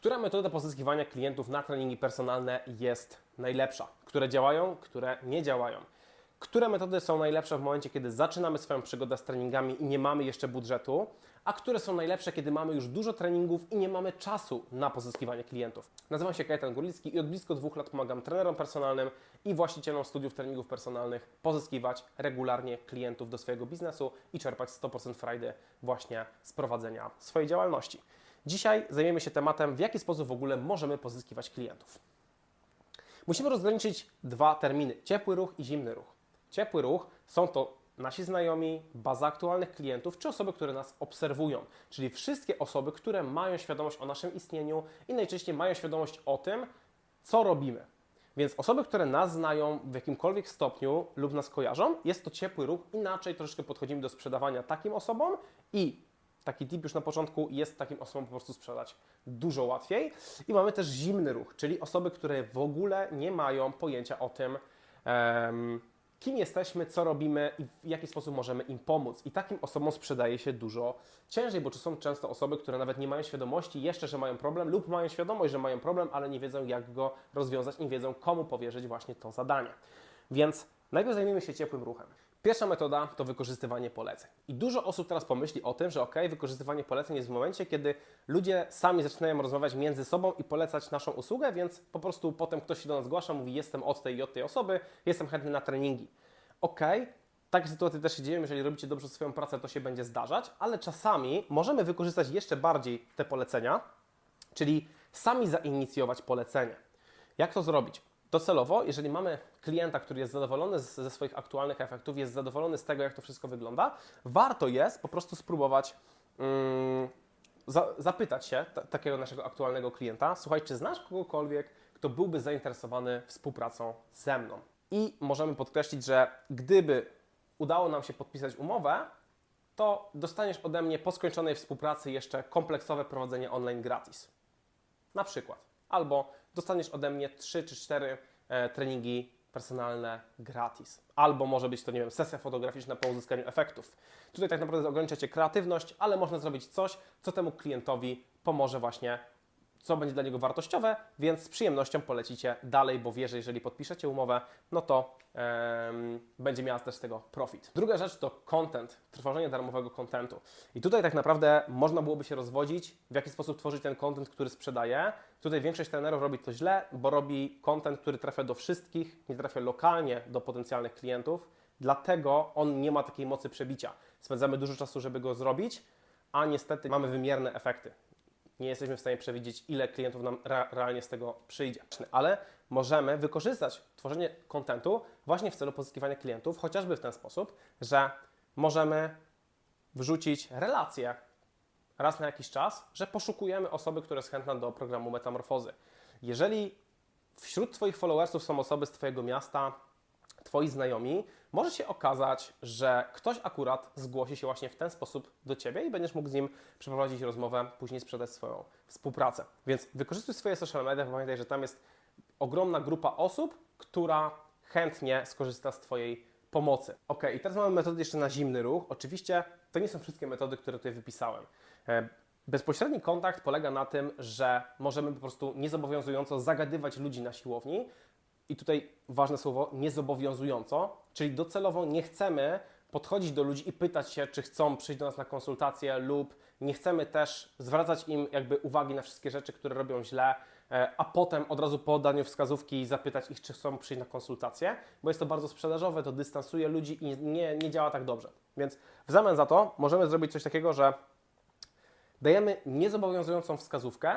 Która metoda pozyskiwania klientów na treningi personalne jest najlepsza? Które działają, które nie działają? Które metody są najlepsze w momencie, kiedy zaczynamy swoją przygodę z treningami i nie mamy jeszcze budżetu, a które są najlepsze, kiedy mamy już dużo treningów i nie mamy czasu na pozyskiwanie klientów? Nazywam się Kajetan Górlicki i od blisko dwóch lat pomagam trenerom personalnym i właścicielom studiów treningów personalnych pozyskiwać regularnie klientów do swojego biznesu i czerpać 100% frajdy właśnie z prowadzenia swojej działalności. Dzisiaj zajmiemy się tematem, w jaki sposób w ogóle możemy pozyskiwać klientów. Musimy rozgraniczyć dwa terminy: ciepły ruch i zimny ruch. Ciepły ruch są to nasi znajomi, baza aktualnych klientów czy osoby, które nas obserwują, czyli wszystkie osoby, które mają świadomość o naszym istnieniu i najczęściej mają świadomość o tym, co robimy. Więc osoby, które nas znają w jakimkolwiek stopniu lub nas kojarzą, jest to ciepły ruch. Inaczej troszeczkę podchodzimy do sprzedawania takim osobom i taki tip już na początku jest takim osobom po prostu sprzedać dużo łatwiej. I mamy też zimny ruch, czyli osoby, które w ogóle nie mają pojęcia o tym, em, kim jesteśmy, co robimy i w jaki sposób możemy im pomóc. I takim osobom sprzedaje się dużo ciężej, bo to są często osoby, które nawet nie mają świadomości jeszcze, że mają problem, lub mają świadomość, że mają problem, ale nie wiedzą, jak go rozwiązać, nie wiedzą, komu powierzyć właśnie to zadanie. Więc najpierw zajmijmy się ciepłym ruchem. Pierwsza metoda to wykorzystywanie poleceń. I dużo osób teraz pomyśli o tym, że ok, wykorzystywanie poleceń jest w momencie, kiedy ludzie sami zaczynają rozmawiać między sobą i polecać naszą usługę, więc po prostu potem ktoś się do nas zgłasza, mówi jestem od tej i od tej osoby, jestem chętny na treningi. Ok, takie sytuacje też się dzieją, jeżeli robicie dobrze swoją pracę, to się będzie zdarzać, ale czasami możemy wykorzystać jeszcze bardziej te polecenia, czyli sami zainicjować polecenie. Jak to zrobić? Docelowo, jeżeli mamy klienta, który jest zadowolony ze swoich aktualnych efektów, jest zadowolony z tego, jak to wszystko wygląda, warto jest po prostu spróbować mm, za, zapytać się ta, takiego naszego aktualnego klienta, słuchaj, czy znasz kogokolwiek, kto byłby zainteresowany współpracą ze mną? I możemy podkreślić, że gdyby udało nam się podpisać umowę, to dostaniesz ode mnie po skończonej współpracy jeszcze kompleksowe prowadzenie online gratis. Na przykład. Albo dostaniesz ode mnie 3 czy 4 e, treningi personalne gratis. Albo może być to, nie wiem, sesja fotograficzna po uzyskaniu efektów. Tutaj tak naprawdę ogranicza Cię kreatywność, ale można zrobić coś, co temu klientowi pomoże właśnie, co będzie dla niego wartościowe, więc z przyjemnością polecicie dalej, bo wie, że jeżeli podpiszecie umowę, no to będzie miała też z tego profit. Druga rzecz to content, tworzenie darmowego contentu. I tutaj tak naprawdę można byłoby się rozwodzić, w jaki sposób tworzyć ten content, który sprzedaje. Tutaj większość trenerów robi to źle, bo robi content, który trafia do wszystkich, nie trafia lokalnie do potencjalnych klientów, dlatego on nie ma takiej mocy przebicia. Spędzamy dużo czasu, żeby go zrobić, a niestety mamy wymierne efekty nie jesteśmy w stanie przewidzieć, ile klientów nam re realnie z tego przyjdzie. Ale możemy wykorzystać tworzenie kontentu właśnie w celu pozyskiwania klientów, chociażby w ten sposób, że możemy wrzucić relacje raz na jakiś czas, że poszukujemy osoby, która jest chętna do programu Metamorfozy. Jeżeli wśród Twoich followersów są osoby z Twojego miasta, Twoi znajomi, może się okazać, że ktoś akurat zgłosi się właśnie w ten sposób do Ciebie i będziesz mógł z nim przeprowadzić rozmowę, później sprzedać swoją współpracę. Więc wykorzystuj swoje social media, pamiętaj, że tam jest ogromna grupa osób, która chętnie skorzysta z Twojej pomocy. Ok, i teraz mamy metody jeszcze na zimny ruch. Oczywiście to nie są wszystkie metody, które tutaj wypisałem. E, Bezpośredni kontakt polega na tym, że możemy po prostu niezobowiązująco zagadywać ludzi na siłowni, i tutaj ważne słowo, niezobowiązująco, czyli docelowo nie chcemy podchodzić do ludzi i pytać się, czy chcą przyjść do nas na konsultację, lub nie chcemy też zwracać im jakby uwagi na wszystkie rzeczy, które robią źle, e, a potem od razu po daniu wskazówki zapytać ich, czy chcą przyjść na konsultację, bo jest to bardzo sprzedażowe, to dystansuje ludzi i nie, nie działa tak dobrze. Więc w zamian za to możemy zrobić coś takiego, że dajemy niezobowiązującą wskazówkę,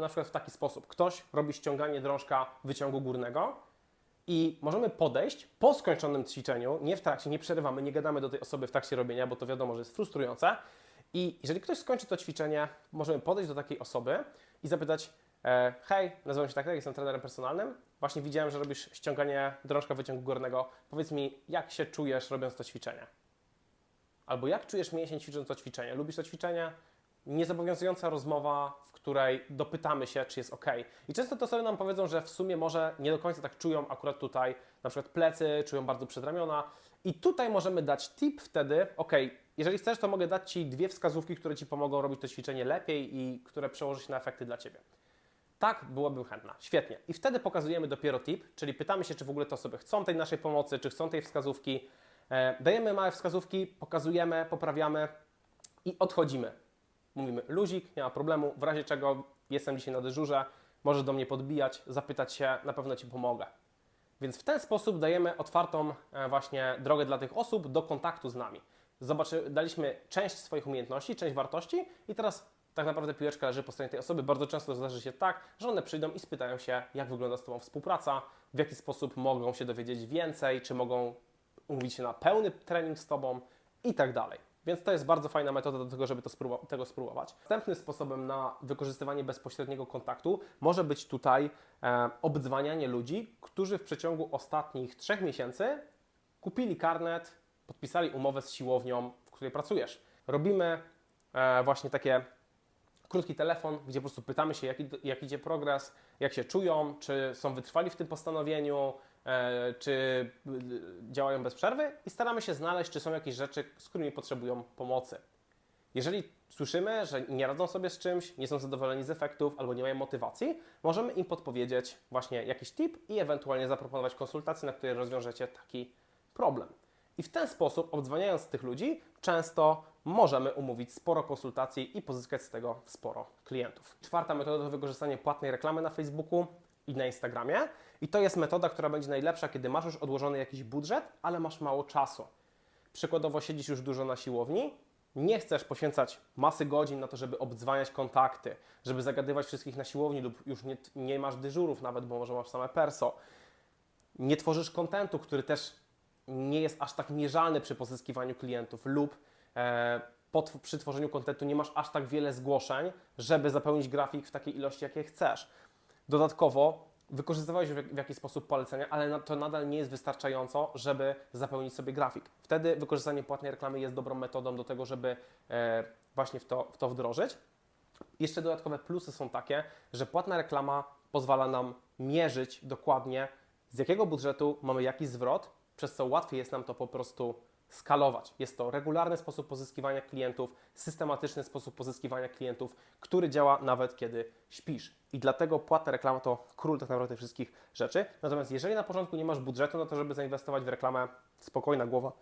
na przykład w taki sposób. Ktoś robi ściąganie drążka wyciągu górnego i możemy podejść po skończonym ćwiczeniu, nie w trakcie, nie przerywamy, nie gadamy do tej osoby w trakcie robienia, bo to wiadomo, że jest frustrujące. I jeżeli ktoś skończy to ćwiczenie, możemy podejść do takiej osoby i zapytać: e, Hej, nazywam się tak, tak, jestem trenerem personalnym. Właśnie widziałem, że robisz ściąganie drążka wyciągu górnego. Powiedz mi, jak się czujesz robiąc to ćwiczenie? Albo jak czujesz mięsień ćwicząc to ćwiczenie? Lubisz to ćwiczenie? Niezobowiązująca rozmowa, w której dopytamy się, czy jest ok. I często to osoby nam powiedzą, że w sumie może nie do końca tak czują akurat tutaj, na przykład plecy, czują bardzo przedramiona I tutaj możemy dać tip wtedy, ok, jeżeli chcesz, to mogę dać Ci dwie wskazówki, które Ci pomogą robić to ćwiczenie lepiej i które przełoży się na efekty dla Ciebie. Tak, byłabym chętna. Świetnie. I wtedy pokazujemy dopiero tip, czyli pytamy się, czy w ogóle te osoby chcą tej naszej pomocy, czy chcą tej wskazówki. E, dajemy małe wskazówki, pokazujemy, poprawiamy i odchodzimy. Mówimy, luzik, nie ma problemu, w razie czego jestem dzisiaj na dyżurze, możesz do mnie podbijać, zapytać się, na pewno Ci pomogę. Więc w ten sposób dajemy otwartą e, właśnie drogę dla tych osób do kontaktu z nami. Zobaczy, daliśmy część swoich umiejętności, część wartości i teraz tak naprawdę piłeczka leży po stronie tej osoby. Bardzo często zdarzy się tak, że one przyjdą i spytają się, jak wygląda z Tobą współpraca, w jaki sposób mogą się dowiedzieć więcej, czy mogą umówić się na pełny trening z Tobą i tak dalej. Więc to jest bardzo fajna metoda do tego, żeby to tego spróbować. Następnym sposobem na wykorzystywanie bezpośredniego kontaktu może być tutaj e, obdzwanianie ludzi, którzy w przeciągu ostatnich trzech miesięcy kupili karnet, podpisali umowę z siłownią, w której pracujesz. Robimy e, właśnie takie krótki telefon, gdzie po prostu pytamy się, jak, jak idzie progres, jak się czują, czy są wytrwali w tym postanowieniu, czy y, działają bez przerwy i staramy się znaleźć, czy są jakieś rzeczy, z którymi potrzebują pomocy. Jeżeli słyszymy, że nie radzą sobie z czymś, nie są zadowoleni z efektów albo nie mają motywacji, możemy im podpowiedzieć właśnie jakiś tip i ewentualnie zaproponować konsultację, na której rozwiążecie taki problem. I w ten sposób, obdzwaniając tych ludzi, często możemy umówić sporo konsultacji i pozyskać z tego sporo klientów. Czwarta metoda to wykorzystanie płatnej reklamy na Facebooku i na Instagramie. I to jest metoda, która będzie najlepsza, kiedy masz już odłożony jakiś budżet, ale masz mało czasu. Przykładowo siedzisz już dużo na siłowni, nie chcesz poświęcać masy godzin na to, żeby obdzwaniać kontakty, żeby zagadywać wszystkich na siłowni lub już nie, nie masz dyżurów nawet, bo może masz same perso. Nie tworzysz kontentu, który też nie jest aż tak mierzalny przy pozyskiwaniu klientów lub e, po, tw- przy tworzeniu kontentu nie masz aż tak wiele zgłoszeń, żeby zapełnić grafik w takiej ilości, jakiej chcesz. Dodatkowo wykorzystywałeś w, jak- w jakiś sposób polecenia, ale to nadal nie jest wystarczająco, żeby zapełnić sobie grafik. Wtedy wykorzystanie płatnej reklamy jest dobrą metodą do tego, żeby e, właśnie w to, w to wdrożyć. Jeszcze dodatkowe plusy są takie, że płatna reklama pozwala nam mierzyć dokładnie, z jakiego budżetu mamy jaki zwrot, przez co łatwiej jest nam to po prostu skalować. Jest to regularny sposób pozyskiwania klientów, systematyczny sposób pozyskiwania klientów, który działa nawet kiedy śpisz. I dlatego płatna reklama to król tak naprawdę wszystkich rzeczy. Natomiast jeżeli na początku nie masz budżetu na to, żeby zainwestować w reklamę, spokojna głowa,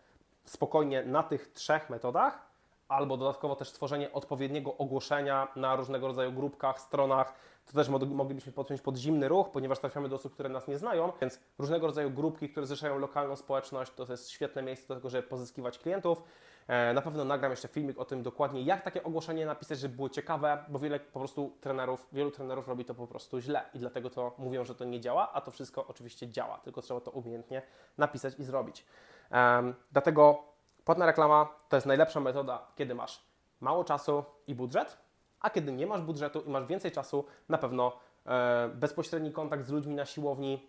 spokojnie na tych trzech metodach, albo dodatkowo też tworzenie odpowiedniego ogłoszenia na różnego rodzaju grupkach, stronach. To też moglibyśmy podpiąć pod zimny ruch, ponieważ trafiamy do osób, które nas nie znają, więc różnego rodzaju grupki, które zrzeszają lokalną społeczność, to jest świetne miejsce do tego, żeby pozyskiwać klientów. E, Na pewno nagram jeszcze filmik o tym dokładnie, jak takie ogłoszenie napisać, żeby było ciekawe, bo wiele po prostu trenerów, wielu trenerów robi to po prostu źle i dlatego to mówią, że to nie działa, a to wszystko oczywiście działa, tylko trzeba to umiejętnie napisać i zrobić. Em, Dlatego Płatna reklama to jest najlepsza metoda, kiedy masz mało czasu i budżet, a kiedy nie masz budżetu i masz więcej czasu, na pewno e, bezpośredni kontakt z ludźmi na siłowni,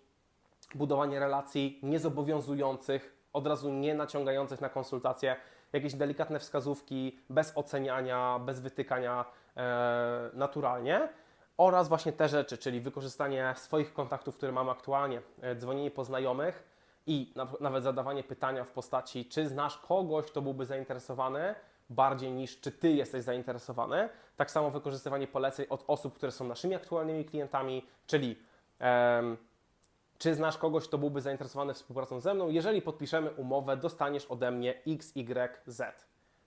budowanie relacji niezobowiązujących, od razu nie naciągających na konsultacje, jakieś delikatne wskazówki, bez oceniania, bez wytykania e, naturalnie. Oraz właśnie te rzeczy, czyli wykorzystanie swoich kontaktów, które mamy aktualnie, e, dzwonienie po znajomych, i na, nawet zadawanie pytania w postaci, czy znasz kogoś, kto byłby zainteresowany, bardziej niż czy ty jesteś zainteresowany. Tak samo wykorzystywanie poleceń od osób, które są naszymi aktualnymi klientami, czyli em, czy znasz kogoś, kto byłby zainteresowany współpracą ze mną. Jeżeli podpiszemy umowę, dostaniesz ode mnie X, Y, Z.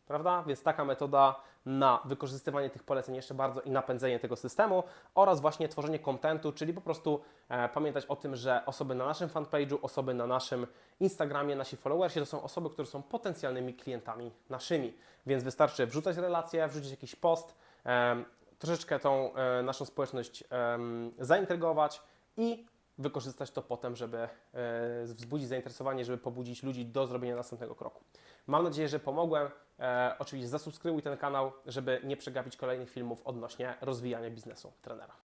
Prawda? Więc taka metoda na wykorzystywanie tych poleceń jeszcze bardzo i napędzenie tego systemu oraz właśnie tworzenie kontentu, czyli po prostu e, pamiętać o tym, że osoby na naszym fanpage'u, osoby na naszym Instagramie, nasi followersi to są osoby, które są potencjalnymi klientami naszymi. Więc wystarczy wrzucać relacje, wrzucić jakiś post, em, troszeczkę tą e, naszą społeczność em, zaintrygować i wykorzystać to potem, żeby e, wzbudzić zainteresowanie, żeby pobudzić ludzi do zrobienia następnego kroku. Mam nadzieję, że pomogłem. E, oczywiście zasubskrybuj ten kanał, żeby nie przegapić kolejnych filmów odnośnie rozwijania biznesu trenera.